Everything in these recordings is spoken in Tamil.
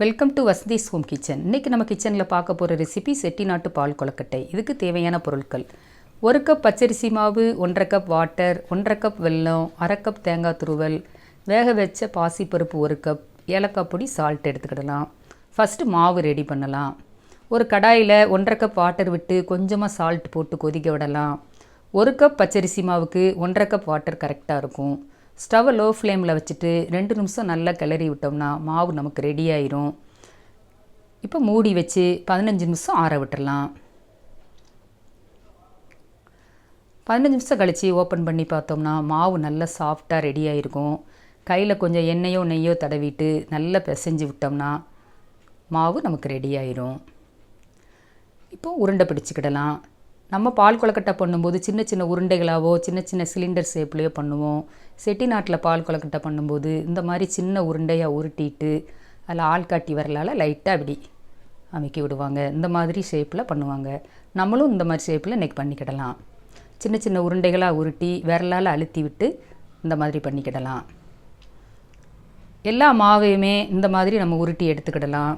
Welcome to Vasathi's home kitchen இன்றைக்கி நம்ம கிச்சனில் பார்க்க போகிற ரெசிபி செட்டிநாட்டு பால் கொலக்கட்டை இதுக்கு தேவையான பொருட்கள். ஒரு கப் பச்சரிசி மாவு ஒன்றரை கப் வாட்டர் ஒன்றரை கப் வெல்லம் அரை கப் தேங்காய் துருவல் வேக வச்ச பாசிப்பருப்பு ஒரு கப் ஏலக்காய் பொடி சால்ட் எடுத்துக்கிடலாம். ஃபஸ்ட்டு மாவு ரெடி பண்ணலாம். ஒரு கடாயில் ஒன்றரை கப் வாட்டர் விட்டு கொஞ்சமாக சால்ட் போட்டு கொதிக்க விடலாம். ஒரு கப் பச்சரிசி மாவுக்கு ஒன்றரை கப் வாட்டர் கரெக்டாக இருக்கும். ஸ்டவ்வை லோ ஃப்ளேமில் வச்சுட்டு ரெண்டு நிமிஷம் நல்லா கிளறி விட்டோம்னா மாவு நமக்கு ரெடி ஆயிரும். இப்போ மூடி வச்சு பதினஞ்சு நிமிஷம் ஆற விட்டுடலாம் பதினஞ்சு நிமிஷம் கழித்து ஓப்பன் பண்ணி பார்த்தோம்னா மாவு நல்லா சாஃப்டாக ரெடி ஆகிருக்கும் கையில் கொஞ்சம் எண்ணெயோ நெய்யோ தடவிட்டு நல்லா பிசைஞ்சு விட்டோம்னா மாவு நமக்கு ரெடி ஆயிரும். இப்போ உருண்டை பிடிச்சிக்கிடலாம். நம்ம பால் கொலக்கட்டை பண்ணும்போது சின்ன சின்ன உருண்டைகளாவோ சின்ன சின்ன சிலிண்டர் ஷேப்லேயோ பண்ணுவோம். செட்டிநாட்டில் பால் கொலக்கட்டை பண்ணும்போது இந்த மாதிரி சின்ன உருண்டையாக உருட்டிட்டு அதில் ஆள் காட்டி வரலால் லைட்டாக அப்படி அமைக்கி விடுவாங்க. இந்த மாதிரி ஷேப்பில் பண்ணுவாங்க. நம்மளும் இந்த மாதிரி ஷேப்பில் இன்றைக்கி பண்ணிக்கிடலாம். சின்ன சின்ன உருண்டைகளாக உருட்டி விரலால் அழுத்தி விட்டு இந்த மாதிரி பண்ணிக்கிடலாம். எல்லா மாவையுமே இந்த மாதிரி நம்ம உருட்டி எடுத்துக்கிடலாம்.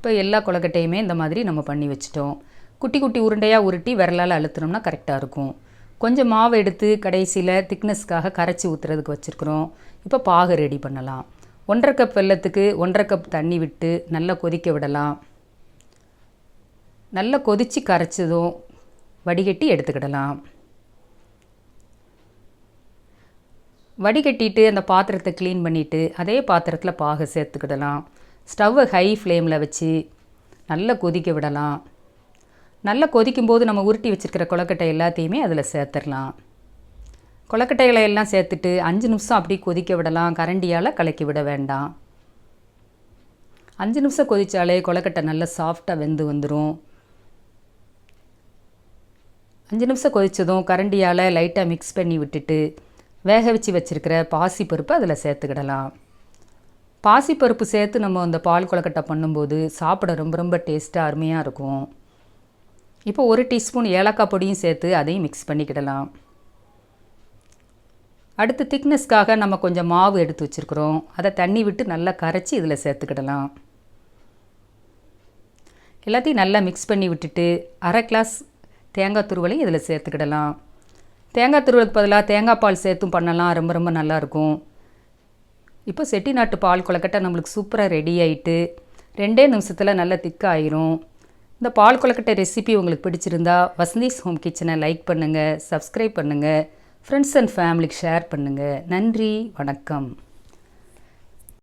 இப்போ எல்லா கொலக்கட்டையுமே இந்த மாதிரி நம்ம பண்ணி வச்சிட்டோம். குட்டி குட்டி உருண்டையாக உருட்டி விரலால் அழுத்தினோம்னா கரெக்டாக இருக்கும். கொஞ்சம் மாவு எடுத்து கடைசியில் திக்னஸ்க்காக கரைச்சி ஊற்றுறதுக்கு வச்சுருக்குறோம். இப்போ பாகு ரெடி பண்ணலாம். ஒன்றரை கப் வெல்லத்துக்கு ஒன்றரை கப் தண்ணி விட்டு நல்லா கொதிக்க விடலாம். நல்லா கொதித்து கரைச்சதும் வடிகட்டி எடுத்துக்கிடலாம். வடிகட்டிட்டு அந்த பாத்திரத்தை க்ளீன் பண்ணிவிட்டு அதே பாத்திரத்தில் பாகு சேர்த்துக்கிடலாம். ஸ்டவ்வை ஹை ஃப்ளேமில் வச்சு நல்லா கொதிக்க விடலாம். நல்லா கொதிக்கும்போது நம்ம உருட்டி வச்சுருக்கிற கொலக்கட்டை எல்லாத்தையுமே அதில் சேர்த்துடலாம். கொலக்கட்டைகளை எல்லாம் சேர்த்துட்டு அஞ்சு நிமிஷம் அப்படி கொதிக்க விடலாம். கரண்டியால் கலக்கி விட வேண்டாம். அஞ்சு நிமிஷம் கொதித்தாலே கொலக்கட்டை நல்லா சாஃப்டாக வெந்து வந்துடும் அஞ்சு நிமிஷம் கொதித்ததும் கரண்டியால் லைட்டாக மிக்ஸ் பண்ணி விட்டுட்டு வேக வச்சு வச்சுருக்கிற பாசி பருப்பு அதில் சேர்த்துக்கிடலாம். பாசிப்பருப்பு சேர்த்து நம்ம அந்த பால் கொலக்கட்டை பண்ணும்போது சாப்பிட ரொம்ப ரொம்ப டேஸ்ட்டாக அருமையாக இருக்கும். இப்போ ஒரு டீஸ்பூன் ஏலக்காய் பொடியும் சேர்த்து அதையும் மிக்ஸ் பண்ணிக்கிடலாம். அடுத்து திக்னஸ்க்காக நம்ம கொஞ்சம் மாவு எடுத்து வச்சுருக்குறோம். அதை தண்ணி விட்டு நல்லா கரைச்சி இதில் சேர்த்துக்கிடலாம். எல்லாத்தையும் நல்லா மிக்ஸ் பண்ணி விட்டுட்டு அரை கிளாஸ் தேங்காய் துருவலையும் இதில் சேர்த்துக்கிடலாம். தேங்காய் துருவலுக்கு பதிலாக தேங்காய் பால் சேர்த்தும் பண்ணலாம். ரொம்ப ரொம்ப நல்லாயிருக்கும் இப்போ செட்டிநாட்டு பால் கொலக்கட்டை நம்மளுக்கு சூப்பராக ரெடி ஆகிட்டு ரெண்டே நிமிஷத்தில் நல்லா திக்காயிரும் இந்த பால் கொலக்கட்டை ரெசிபி உங்களுக்கு பிடிச்சிருந்தா வசந்தீஸ் ஹோம் கிச்சனை லைக் பண்ணுங்கள் சப்ஸ்கிரைப் பண்ணுங்கள் ஃப்ரெண்ட்ஸ் அண்ட் ஃபேமிலிக்கு ஷேர் பண்ணுங்கள் நன்றி வணக்கம்.